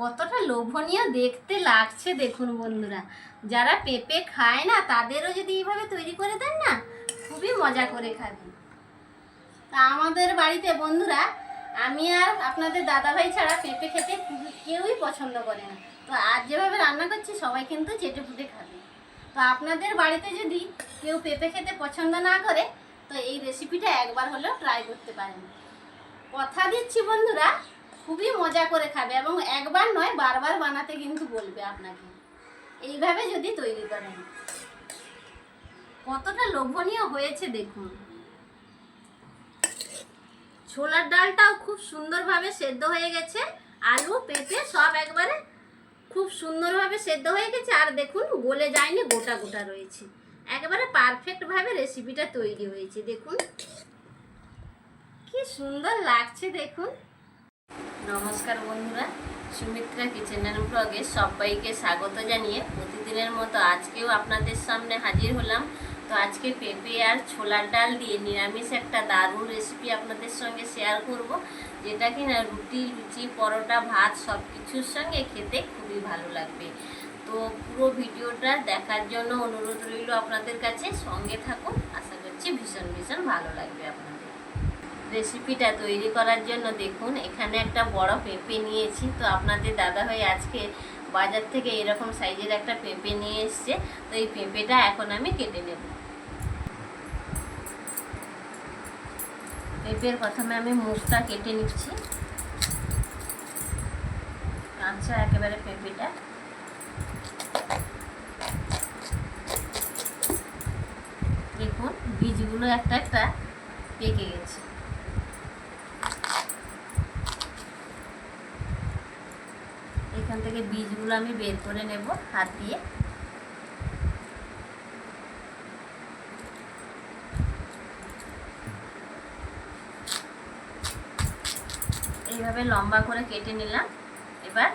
কতটা লোভনীয় দেখতে লাগছে দেখুন বন্ধুরা। যারা পেঁপে খায় না, তাদেরও যদি এইভাবে তৈরি করে দেন না, খুবই মজা করে খাবে। তা আমাদের বাড়িতে বন্ধুরা, আমি আর আপনাদের দাদাভাই ছাড়া পেঁপে খেতে কেউই পছন্দ করে না। তো আজ যেভাবে রান্না করছি, সবাই কিন্তু চেটে ফুটে খাবে। তো আপনাদের বাড়িতে যদি কেউ পেঁপে খেতে পছন্দ না করে, তো এই রেসিপিটা একবার হলেও ট্রাই করতে পারেন। কথা দিচ্ছি বন্ধুরা খুবই মজা করে খাবে এবং একবার নয়, বারবার বানাতে কিন্তু বলবে আপনাকে। এইভাবে যদি তৈরি করেন। কতটা লোভনীয় হয়েছে দেখুন। ছোলার ডালটাও খুব সুন্দরভাবে সেদ্ধ হয়ে গেছে। আলু, পেঁপে সব একবারে খুব সুন্দরভাবে সেদ্ধ হয়ে গেছে। আর দেখুন, গলে যায়নি, গোটা গোটা রয়েছে। একেবারে পারফেক্টভাবে রেসিপিটা তৈরি হয়েছে, দেখুন। কি সুন্দর লাগছে, দেখুন। নমস্কার বন্ধুরা, সুমিত্রা কিচেন অ্যান্ড ব্লগে সবাইকে স্বাগত জানিয়ে প্রতিদিনের মতো আজকেও আপনাদের সামনে হাজির হলাম। তো আজকে পেঁপে আর ছোলার ডাল দিয়ে নিরামিষ একটা দারুণ রেসিপি আপনাদের সঙ্গে শেয়ার করব, যেটা কি না রুটি, লুচি, পরোটা, ভাত সব কিছুর সঙ্গে খেতে খুবই ভালো লাগবে। তো পুরো ভিডিওটা দেখার জন্য অনুরোধ রইল আপনাদের কাছে, সঙ্গে থাকুন, আশা করছি ভীষণ ভীষণ ভালো লাগবে আপনাদের। রেসিপিটা তৈরি করার জন্য দেখুন, এখানে একটা বড় পেঁপে নিয়েছি। তো আপনাদের দাদা ভাই আজকে বাজার থেকে এরকম সাইজের একটা পেঁপে নিয়ে এসছে। তো এই পেঁপেটা এখন আমি কেটে নেব। পেঁপের প্রথমে আমি মুখটা কেটে নিচ্ছি। কাঁচা একেবারে পেঁপেটা। দেখুন, বীজগুলো একটা একটা পেকে গেছে এখান থেকে বীজগুলো আমি বের করে নেব হাত দিয়ে। এইভাবে লম্বা করে কেটে নিলাম। এবার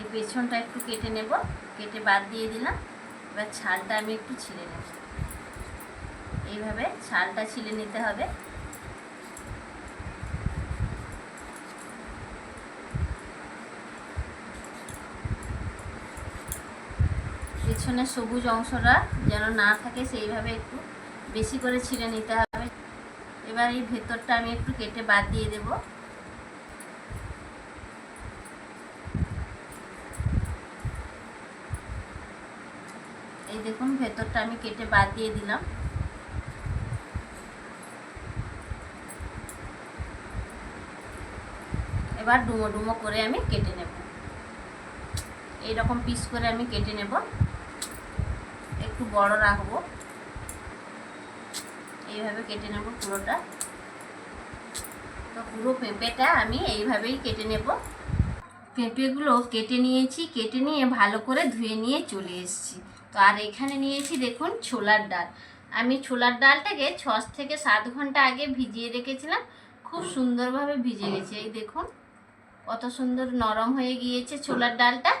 এই পেছনটা একটু কেটে নেব, কেটে বাদ দিয়ে দিলাম। এবার ছালটা আমি একটু ছিঁড়ে নেব। এইভাবে ছালটা ছিঁড়ে নিতে হবে। পেছনের সবুজ অংশটা যেন না থাকে, সেইভাবে একটু বেশি করে ছিঁড়ে নিতে হবে। এবার এই ভেতরটা আমি একটু কেটে বাদ দিয়ে দেব। এই দেখুন, ভেতরটা আমি কেটে বাদ দিয়ে দিলাম। এবার ডুমো ডুমো করে আমি কেটে নেব। এইরকম পিস করে আমি কেটে নেব। একটু বড় রাখব। এইভাবে কেটে নেব পুরোটা। তো পুরো পেঁপেটা আমি এইভাবেই কেটে নেব। পেঁপেগুলো কেটে নিয়েছি, কেটে নিয়ে ভালো করে ধুয়ে নিয়ে চলে এসেছি। তো আর এখানে নিয়েছি দেখুন ছোলার ডাল। আমি ছোলার ডালটাকে ছ থেকে সাত ঘণ্টা আগে ভিজিয়ে রেখেছিলাম। খুব সুন্দরভাবে ভিজে গেছে। এই দেখুন, কত সুন্দর নরম হয়ে গিয়েছে ছোলার ডালটা।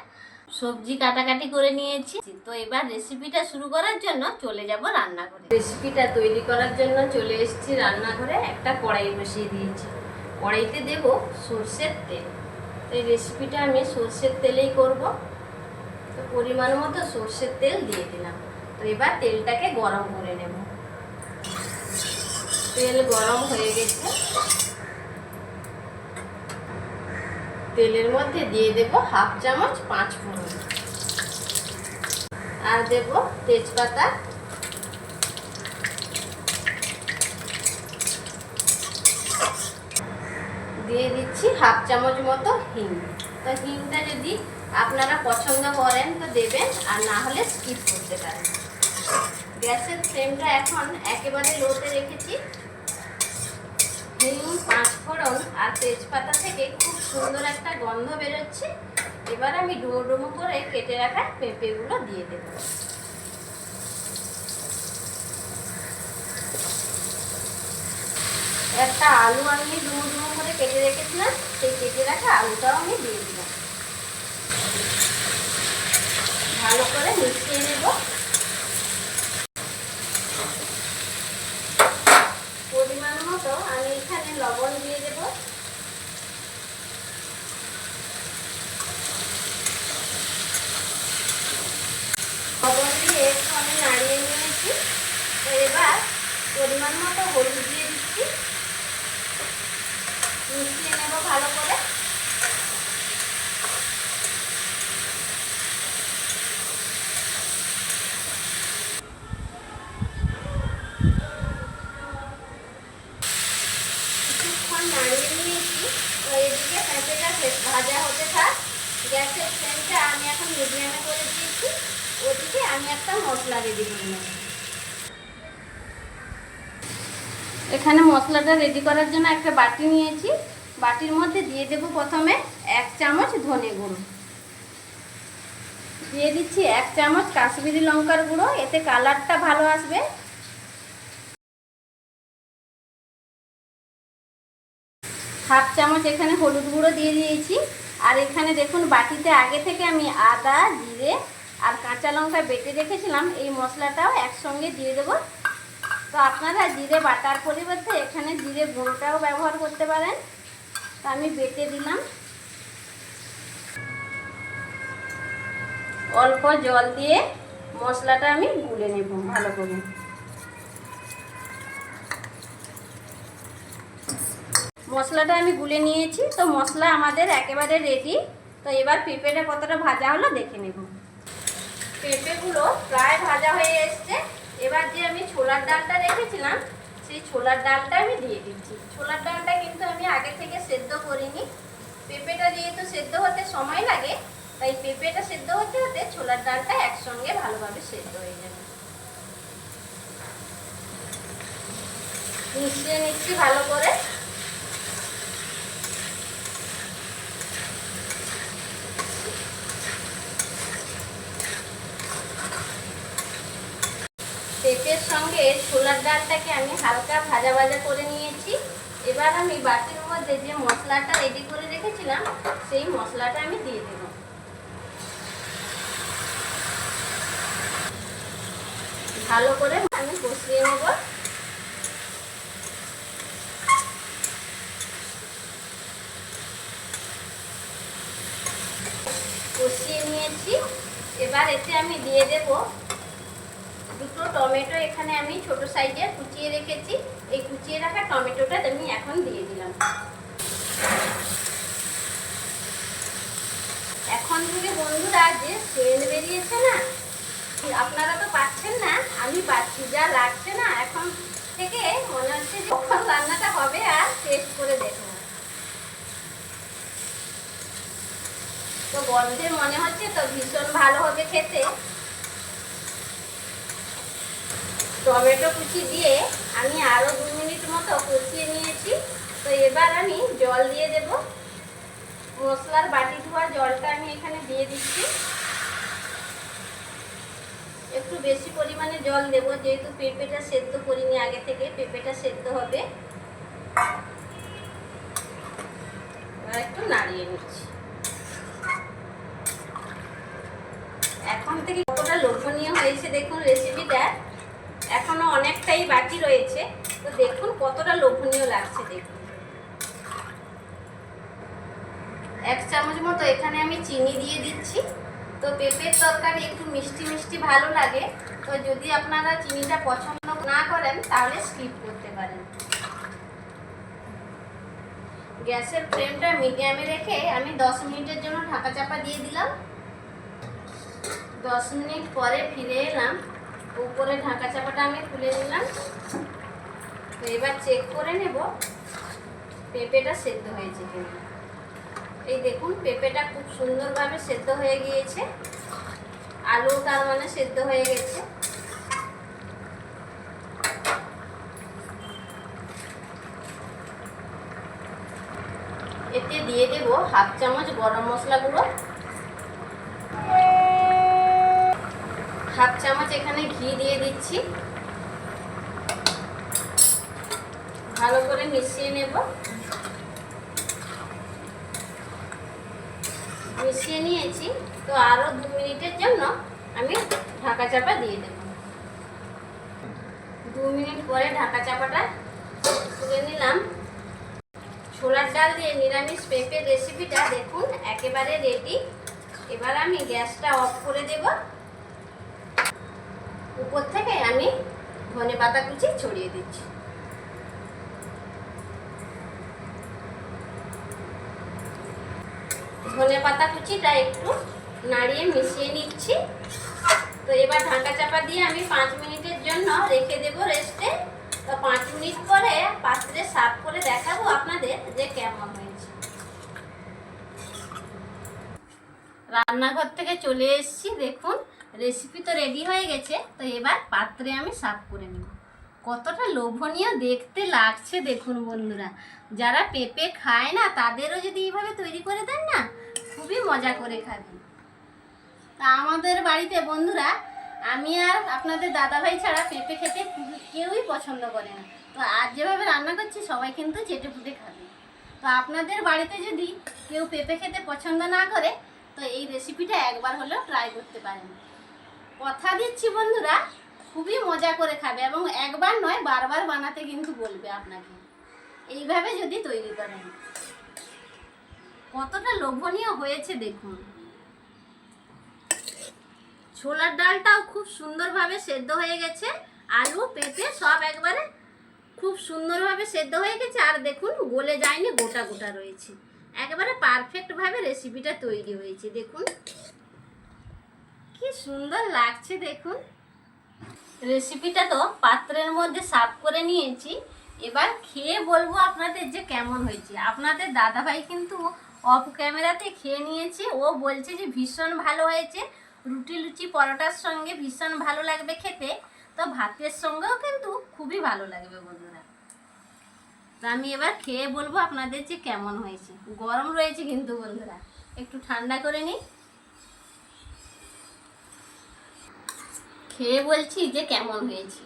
সবজি কাটাকাটি করে নিয়েছি। তো এবার রেসিপিটা শুরু করার জন্য চলে যাব রান্নাঘরে। রেসিপিটা তৈরি করার জন্য চলে এসেছি রান্নাঘরে। একটা কড়াই বসিয়ে দিয়েছি। কড়াইতে দেব সর্ষের তেল। এই রেসিপিটা আমি সর্ষের তেলেই করব। তো পরিমাণ মতো সর্ষের তেল দিয়ে দিলাম। তো এবার তেলটাকে গরম করে নেব। তেল গরম হয়ে গেছে। তেলের মধ্যে দিয়ে দেব হাফ চামচ পাঁচ ফোড়ন। আর দেব তেজপাতা। দিয়ে দিচ্ছি হাফ চামচ মতো হিং। তো হিংটা যদি আপনারা পছন্দ করেন তো দেবেন, আর না হলে স্কিপ করতে পারেন। গ্যাসের ফ্লেমটা এখন একেবারে লোতে রেখেছি। হিং পাঁচফোড়ন আর তেজপাতা থেকে খুব সুন্দর একটা গন্ধ বেরোচ্ছে। এবার আমি ডুমো ডুমো করে কেটে রাখা পেঁপেগুলো দিয়ে দেব। একটা আলু আমি ডুমো ডুমো করে কেটে রেখেছিলাম, সেই কেটে রাখা আলুটাও আমি দিয়ে দিলাম। ভালো করে মিশিয়ে নেব। লবণ দিয়ে দেব। লবণ মশলা রেডি করে নেব। এখানে মশলাটা রেডি করার জন্য একটা বাটি নিয়েছি। বাটির মধ্যে দিয়ে দেব প্রথমে এক চামচ ধনে গুঁড়ো। দিয়ে দিচ্ছি এক চামচ কাশ্মীরি লঙ্কার গুঁড়ো, এতে কালারটা ভালো আসবে। হাফ চামচ এখানে হলুদ গুঁড়ো দিয়ে দিয়েছি। আর এখানে দেখুন, বাটিতে আগে থেকে আমি আদা, জিরে আর কাঁচা লঙ্কা বেটে রেখেছিলাম, এই মশলাটাও একসঙ্গে দিয়ে দেবো। তো আপনারা জিরে বাটার পরিবর্তে এখানে জিরে গুঁড়োটাও ব্যবহার করতে পারেন। তো আমি বেটে দিলাম। অল্প জল দিয়ে মশলাটা আমি গুলে নেব ভালো করে। মশলাটা আমি গুলে নিয়েছি, তো মশলা আমাদের একেবারে রেডি তো এবার পেঁপেটা কতটা ভাজা হলো দেখে নেব। পেঁপেগুলো প্রায় ভাজা হয়ে এসছে। এবার যে আমি ছোলার ডালটা রেখেছিলাম, সেই ছোলার ডালটা আমি দিয়ে দিচ্ছি। ছোলার ডালটা কিন্তু আমি আগে থেকে সেদ্ধ করিনি। পেঁপেটা যেহেতু সেদ্ধ হতে সময় লাগে, তাই পেঁপেটা সেদ্ধ হতে হতে ছোলার ডালটা একসঙ্গে ভালোভাবে সেদ্ধ হয়ে যাবে। মিশিয়ে নিচ্ছি ভালো করে পেঁপের সঙ্গে ছোলার ডালটাকে আমি হালকা ভাজা ভাজা করে নিয়েছি। এবার আমি বাটির মধ্যে যে মশলাটা রেডি করে রেখেছিলাম, সেই মশলাটা আমি দিয়ে দেব। ভালো করে আমি কষিয়ে নেব। কষিয়ে নিয়েছি। এবার এতে আমি দিয়ে দেবো দুটো টমেটো এখানে আমি ছোট সাইজের কুচিয়ে রেখেছি। এই কুচিয়ে রাখা টমেটোটা আমি এখন দিয়ে দিলাম। এখন থেকে বন্ধুরা, যে সেন্ট বেরিয়েছে না, আপনারা তো পাচ্ছেন না, আমি পাচ্ছি, যা লাগছে না, এখন থেকে মনে হচ্ছে যে কখন রান্নাটা হবে আর টেস্ট করে দেখব তো গন্ধে মনে হচ্ছে তো ভীষণ ভালো হবে খেতে। টমেটো কুচি দিয়ে আমি আরও দু মিনিট মতো কষিয়ে নিয়েছি। তো এবার আমি জল দিয়ে দেব। মশলার বাটি ধোয়া জলটা আমি এখানে দিয়ে দিচ্ছি। একটু বেশি পরিমাণে জল দেব, যেহেতু পেঁপেটা সেদ্ধ করিনি আগে থেকে, পেঁপেটা সেদ্ধ হবে। একটু নাড়িয়ে নিচ্ছি। এখন থেকে কতটা লোভনীয় হয়েছে দেখুন রেসিপিটা এখনও অনেকটাই বাকি রয়েছে। তো দেখুন কতটা লোভনীয় লাগছে দেখুন। এক চামচ মতো এখানে আমি চিনি দিয়ে দিচ্ছি। তো পেঁপের তরকারি একটু মিষ্টি মিষ্টি ভালো লাগে। তো যদি আপনারা চিনিটা পছন্দ না করেন, তাহলে স্কিপ করতে পারেন। গ্যাসের ফ্লেমটা মিডিয়ামে রেখে আমি দশ মিনিটের জন্য ঢাকা চাপা দিয়ে দিলাম। দশ মিনিট পরে ফিরে এলাম। উপরে ঢাকা চাপাটা আমি খুলে নিলাম। তো এবার চেক করে নেব পেঁপেটা সেদ্ধ হয়েছে কিনা। এই দেখুন, পেঁপেটা খুব সুন্দরভাবে সেদ্ধ হয়ে গিয়েছে। আলু তার মানে সেদ্ধ হয়ে গেছে। এতে দিয়ে দেব হাফ চামচ গরম মশলা গুঁড়ো হাফ চামচ এখানে ঘি দিয়ে দিচ্ছি। ভালো করে মিশিয়ে নেব। মিশিয়ে নিয়েছি, তো আরও দু মিনিটের জন্য আমি ঢাকা চাপা দিয়ে দেব। দু মিনিট পরে ঢাকা চাপাটা তুলে নিলাম। ছোলার ডাল দিয়ে নিরামিষ পেঁপের রেসিপিটা দেখুন, একেবারে রেডি এবার আমি গ্যাসটা অফ করে দেব। উপর থেকে আমি ধনে পাতা কুচি ছড়িয়ে দিচ্ছি। ধনে পাতা কুচিটা একটু নাড়িয়ে মিশিয়ে নিচ্ছি। তো এবার ঢাকা চাপা দিয়ে আমি পাঁচ মিনিটের জন্য রেখে দেব রেস্টে। তো পাঁচ মিনিট পরে পাত্রে সার্ভ করে দেখাবো আপনাদের যে কেমন হয়েছে। রান্নাঘর থেকে চলে এসেছি, দেখুন। রেসিপি তো রেডি হয়ে গেছে, তো এবার পাত্রে আমি সার্ভ করে নেব। কতটা লোভনীয় দেখতে লাগছে দেখুন বন্ধুরা। যারা পেঁপে খায় না, তাদেরও যদি এইভাবে তৈরি করে দেন না, খুবই মজা করে খাবেন তা আমাদের বাড়িতে বন্ধুরা, আমি আর আপনাদের দাদাভাই ছাড়া পেঁপে খেতে কেউই পছন্দ করে না। তো আজ যেভাবে রান্না করছি, সবাই কিন্তু চেটে পুটে খাবে। তো আপনাদের বাড়িতে যদি কেউ পেঁপে খেতে পছন্দ না করে, তো এই রেসিপিটা একবার হলেও ট্রাই করতে পারেন। কথা দিচ্ছি বন্ধুরা, খুবই মজা করে খাবে এবং একবার নয়, বারবার বানাতে কিন্তু বলবে আপনাকে। এইভাবে যদি তৈরি করেন। কতটা লোভনীয় হয়েছে দেখুন। ছোলার ডালটাও খুব সুন্দরভাবে সেদ্ধ হয়ে গেছে, আলু, পেঁপে সব একবারে খুব সুন্দরভাবে সেদ্ধ হয়ে গেছে, আর দেখুন গলে যায়নি, গোটা গোটা রয়েছে। একেবারে পারফেক্টভাবে রেসিপিটা তৈরি হয়েছে, দেখুন। কি সুন্দর লাগছে দেখুন। রেসিপিটা তো পাত্রের মধ্যে সার্ভ করে নিয়েছি। এবার খেয়ে বলব আপনাদের যে কেমন হয়েছে। আপনাদের দাদাভাই কিন্তু অফ ক্যামেরাতে খেয়ে নিয়েছে। ও বলছে যে ভীষণ ভালো হয়েছে। রুটি লুচি পরোটার সঙ্গে ভীষণ ভালো লাগবে খেতে। তো ভাতের সঙ্গেও কিন্তু খুবই ভালো লাগবে বন্ধুরা। তো আমি এবার খেয়ে বলব আপনাদের যে কেমন হয়েছে। গরম রয়েছে কিন্তু বন্ধুরা। একটু ঠান্ডা করে নিই। খেয়ে বলছি যে কেমন হয়েছে।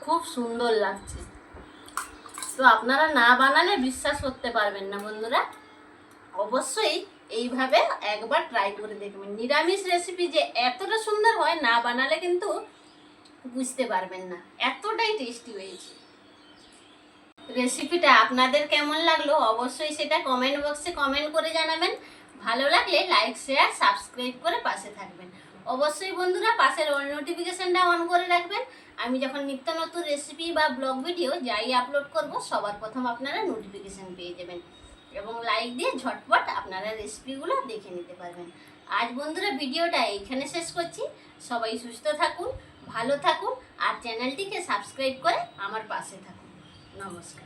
খুব সুন্দর লাগছে। তো আপনারা না বানালে বিশ্বাস করতে পারবেন না বন্ধুরা। অবশ্যই এইভাবে একবার ট্রাই করে দেখবেন। নিরামিষ রেসিপি যে এতটা সুন্দর হয় না বানালে কিন্তু বুঝতে পারবেন না। এতটাই টেস্টি হয়েছে। রেসিপিটা আপনাদের কেমন লাগল অবশ্যই সেটা কমেন্ট বক্সে কমেন্ট করে জানাবেন। ভালো লাগলে লাইক শেয়ার সাবস্ক্রাইব করে পাশে থাকবেন। অবশ্যই বন্ধুরা, পাশের অল নোটিফিকেশনটা অন করে রাখবেন। আমি যখন নিত্য নতুন রেসিপি বা ব্লগ ভিডিও যাই আপলোড করব, সবার প্রথম আপনারা নোটিফিকেশান পেয়ে যাবেন এবং লাইক দিয়ে ঝটপট আপনারা রেসিপিগুলো দেখে নিতে পারবেন। আজ বন্ধুরা ভিডিওটা এইখানে শেষ করছি। সবাই সুস্থ থাকুন, ভালো থাকুন, আর চ্যানেলটিকে সাবস্ক্রাইব করে আমার পাশে থাকুন। নমস্কার।